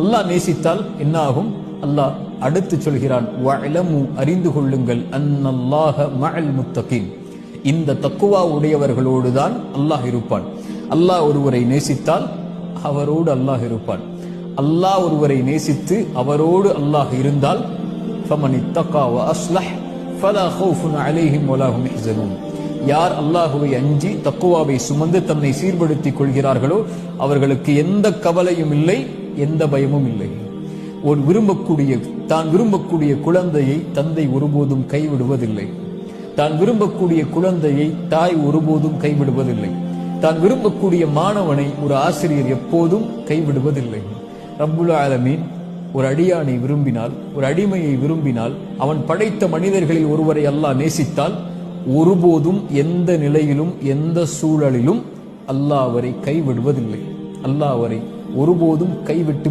அல்லாஹ் நேசித்தால் என்னாகும்? அல்லாஹ் அடுத்து சொல்கிறான் அறிந்து கொள்ளுங்கள் அன்னல்லாஹ மஅல் முத்தகீன். இந்த தக்குவா உடையவர்களோடு தான் அல்லாஹ் இருப்பான். அல்லாஹ் ஒருவரை நேசித்தால் அவரோடு அல்லாஹ் இருப்பான். அல்லாஹ் ஒருவரை நேசித்து அவரோடு அல்லாஹ் இருந்தால் ஃபலா யார் அல்லாஹுவை அஞ்சி தக்குவாவை சுமந்து தன்னை சீர்படுத்திக் கொள்கிறார்களோ அவர்களுக்கு எந்த கவலையும் இல்லை எந்த பயமும் இல்லை. ஒரு விரும்பக்கூடிய தான் விரும்பக்கூடிய குழந்தையை தந்தை ஒருபோதும் கைவிடுவதில்லை. தான் விரும்பக்கூடிய குழந்தையை தாய் ஒருபோதும் கைவிடுவதில்லை. தான் விரும்பக்கூடிய மாணவனை ஒரு ஆசிரியர் எப்போதும் கைவிடுவதில்லை. ரப்புல் ஆலமீன் ஒரு அடியானை விரும்பினால் ஒரு அடிமையை விரும்பினால் அவன் படைத்த மனிதர்களில் ஒருவரை அல்லாஹ் நேசித்தால் ஒருபோதும் எந்த நிலையிலும் எந்த சூழலிலும் அல்லாஹ் அவரை கைவிடுவதில்லை. அல்லாஹ் அவரை ஒருபோதும் கைவிட்டு